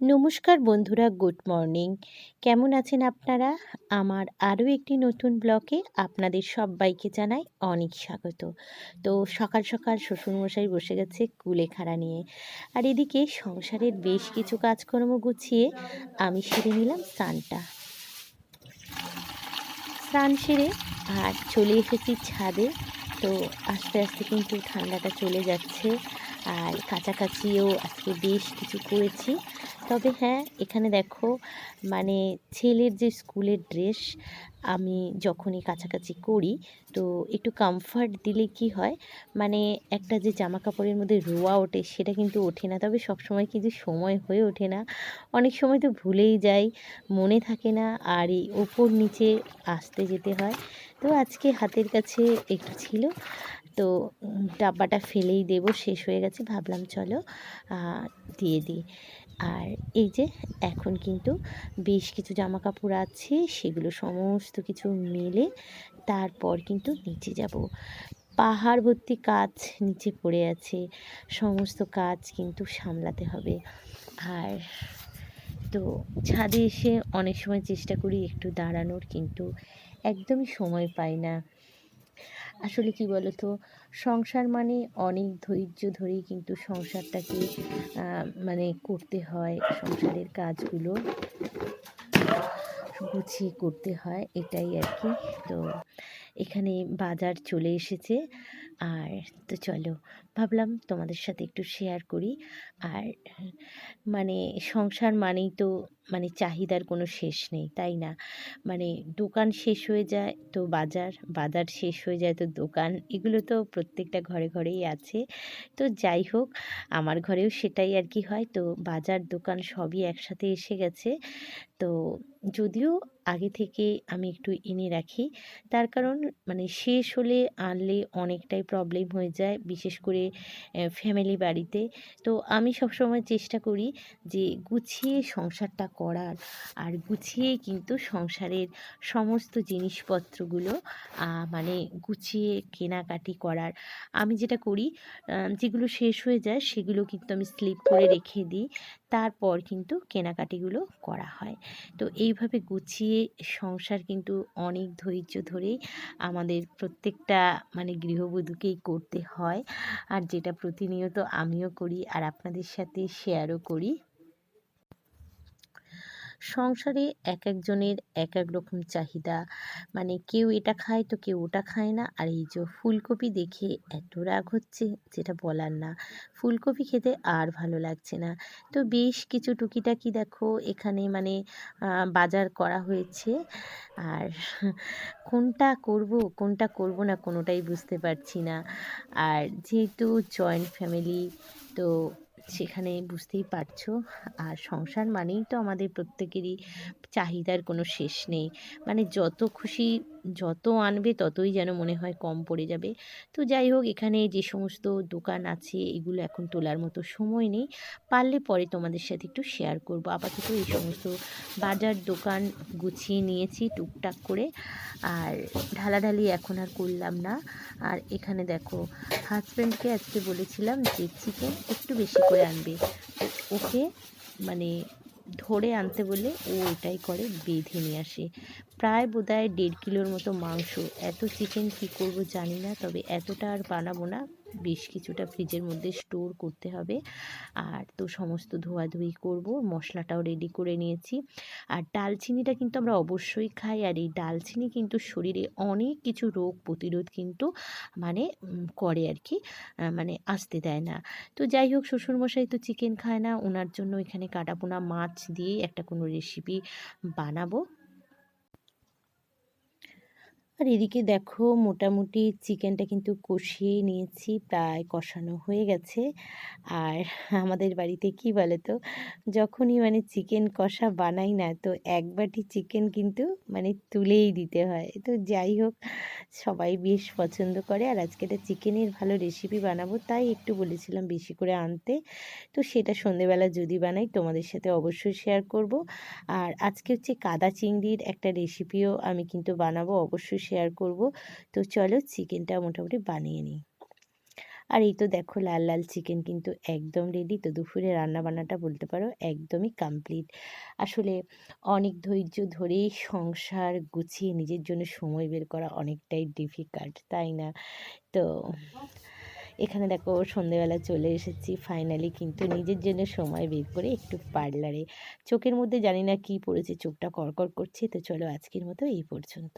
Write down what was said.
নমস্কার বন্ধুরা, good morning. কেমন আছেন আপনারা? আমার আরও একটি নতুন ব্লকে আপনাদের সবাইকে জানাই অনেক স্বাগত। তো সকাল সকাল শ্বশুরমশাই বসে গেছে কুলেখাড়া নিয়ে। আর এদিকে সংসারের বেশ কিছু কাজকর্ম গুছিয়ে আমি সেরে নিলাম স্নানটা। স্নান সেরে আর চলে এসেছি ছাদে। তো আস্তে আস্তে কিন্তু ঠান্ডাটা চলে যাচ্ছে। আর কাছাকাছিও আজকে বেশ কিছু করেছি। তবে হ্যাঁ এখানে দেখো মানে ছেলের যে স্কুলের ড্রেস, আমি যখনই কাছাকাছি করি, তো একটু কমফর্ট দিলে কি হয় মানে একটা যে জামা কাপড়ের মধ্যে রোয়া ওঠে, সেটা কিন্তু ওঠে না। তবে সবসময় কিন্তু সময় হয়ে ওঠে না। অনেক সময় তো ভুলেই যাই, মনে থাকে না, আর এই ওপর নিচে আসতে যেতে হয়। তো আজকে হাতের কাছে একটু ছিল তো ডাব্বাটা ফেলেই দেব, শেষ হয়ে গেছে, ভাবলাম চলো দিয়ে দিই। আর এই যে, এখন কিন্তু বেশ কিছু জামা কাপড় আছে, সেগুলো সমস্ত কিছু মেলে তারপর কিন্তু নিচে যাব। পাহাড় ভর্তি কাজ নিচে পড়ে আছে, সমস্ত কাজ কিন্তু সামলাতে হবে। আর তো, ছাদে এসে অনেক সময় চেষ্টা করি একটু দাঁড়ানোর, কিন্তু একদমই সময় পাই না। আসলে কি তো সংসার মানে অনেক ধৈর্য ধরেই কিন্তু সংসারটাকে মানে করতে হয়, সংসারের কাজগুলো গুছিয়ে করতে হয়, এটাই আর কি তো এখানে বাজার চলে এসেছে। আর তো চলো, ভাবলাম তোমাদের সাথে একটু শেয়ার করি। আর মানে সংসার মানেই তো মানে চাহিদার কোনো শেষ নেই, তাই না? মানে দোকান শেষ হয়ে যায় তো বাজার বাজার শেষ হয়ে যায় তো দোকান, এগুলো তো প্রত্যেকটা ঘরে ঘরেই আছে। তো যাই হোক, আমার ঘরেও সেটাই আর কি হয়। তো বাজার, দোকান সবই একসাথে এসে গেছে। তো যদিও আগে থেকে আমি একটু এনে রাখি। তার কারণ মানে শেষ হলে আনলে অনেকটাই প্রবলেম হয়ে যায়, বিশেষ করে ফ্যামিলি বাড়িতে। তো আমি সবসময় চেষ্টা করি যে গুছিয়ে সংসারটা করার। আর গুছিয়ে কিন্তু সংসারের সমস্ত জিনিসপত্রগুলো মানে গুছিয়ে কেনাকাটি করার। আমি যেটা করি যেগুলো শেষ হয়ে যায় সেগুলো কিন্তু আমি স্লিপ করে রেখে দিই। তারপর কিন্তু কেনাকাটিগুলো করা হয়। তো এইভাবে গুছিয়ে সংসার কিন্তু অনেক ধৈর্য ধরেই আমাদের প্রত্যেকটা মানে গৃহবধূকেই করতে হয়। আর যেটা প্রতিনিয়ত আমিও করি আর আপনাদের সাথে শেয়ারও করি। সংসারে এক একজনের এক এক রকম চাহিদা। মানে কেউ এটা খায় তো কেউ ওটা খায় না। আর এই যে ফুলকপি দেখে এত রাগ হচ্ছে যেটা বলার না। ফুলকপি খেতে আর ভালো লাগছে না। তো বেশ কিছু টুকিটাকি দেখো এখানে মানে বাজার করা হয়েছে। আর কোনটা করব কোনটা করব না কোনোটাই বুঝতে পারছি না। আর যেহেতু জয়েন্ট ফ্যামিলি তো সেখানে বুঝতেই পারছ। আর সংসার মানেই তো আমাদের প্রত্যেকেরই চাহিদার কোনো শেষ নেই। মানে যত খুশি যত আনবে ততই যেন মনে হয় কম পড়ে যাবে। তো যাই হোক, এখানে যে সমস্ত দোকান আছে, এগুলো এখন তোলার মতো সময় নেই। পারলে পরে তোমাদের সাথে একটু শেয়ার করব। আপাতত এই সমস্ত বাজার দোকান গুছিয়ে নিয়েছি টুকটাক করে। আর ঢালাঢালি এখন আর করলাম না। আর এখানে দেখো হাজব্যান্ডকে আজকে বলেছিলাম যে চিকেন একটু বেশি করে আনবে। ওকে মানে ধরে আনতে বলে ও এটাই করে বেঁধে নিয়ে আসে। প্রায় বোধহয় দেড় কিলোর মতো মাংস। এত চিকেন কী করব জানি না, তবে এতটা আর বানাবো না। বেশ কিছুটা ফ্রিজের মধ্যে স্টোর করতে হবে। আর তো সমস্ত ধোয়াধুয়ি করব, মশলাটাও রেডি করে নিয়েছি। আর ডালচিনিটা কিন্তু আমরা অবশ্যই খাই। আর এই ডালচিনি কিন্তু শরীরে অনেক কিছু রোগ প্রতিরোধ কিন্তু মানে করে আর কি মানে আসতে দেয় না। তো যাই হোক, শ্বশুরমশাই তো চিকেন খায় না। ওনার জন্য এখানে কাটাপোনা মাছ দিয়ে একটা কোনো রেসিপি বানাবো। আর এদিকে দেখো মোটামুটি চিকেনটা কিন্তু কষিয়ে নিয়েছি, প্রায় কষানো হয়ে গেছে। আর আমাদের বাড়িতে কি বলে তো যখনই মানে চিকেন কষা বানাই না, তো এক বাটি চিকেন কিন্তু মানে তুলেই দিতে হয়। তো যাই হোক, সবাই বেশ পছন্দ করে। আর আজকে একটা চিকেনের ভালো রেসিপি বানাবো, তাই একটু বলেছিলাম বেশি করে আনতে। তো সেটা সন্ধেবেলা যদি বানাই, তোমাদের সাথে অবশ্যই শেয়ার করব। আর আজকে হচ্ছে কাদা চিংড়ির একটা রেসিপিও আমি কিন্তু বানাবো, অবশ্যই শেয়ার করব। তো চলো চিকেনটা মোটামুটি বানিয়ে নিই। আর এই তো দেখো লাল লাল চিকেন কিন্তু একদম রেডি তো দুপুরে রান্না বান্নাটা বলতে পারো একদমই কমপ্লিট আসলে অনেক ধৈর্য ধরেই সংসার গুছিয়ে নিজের জন্য সময় বের করা অনেকটাই ডিফিকাল্ট তাই না? তো এখানে দেখো সন্ধেবেলা চলে এসেছি। ফাইনালি কিন্তু নিজের জন্য সময় বের করে একটু পার্লারে চোখের মধ্যে জানি না কি পড়েছে, চোখটা কড়কড় করছে। তো চলো আজকের মতো এই পর্যন্ত।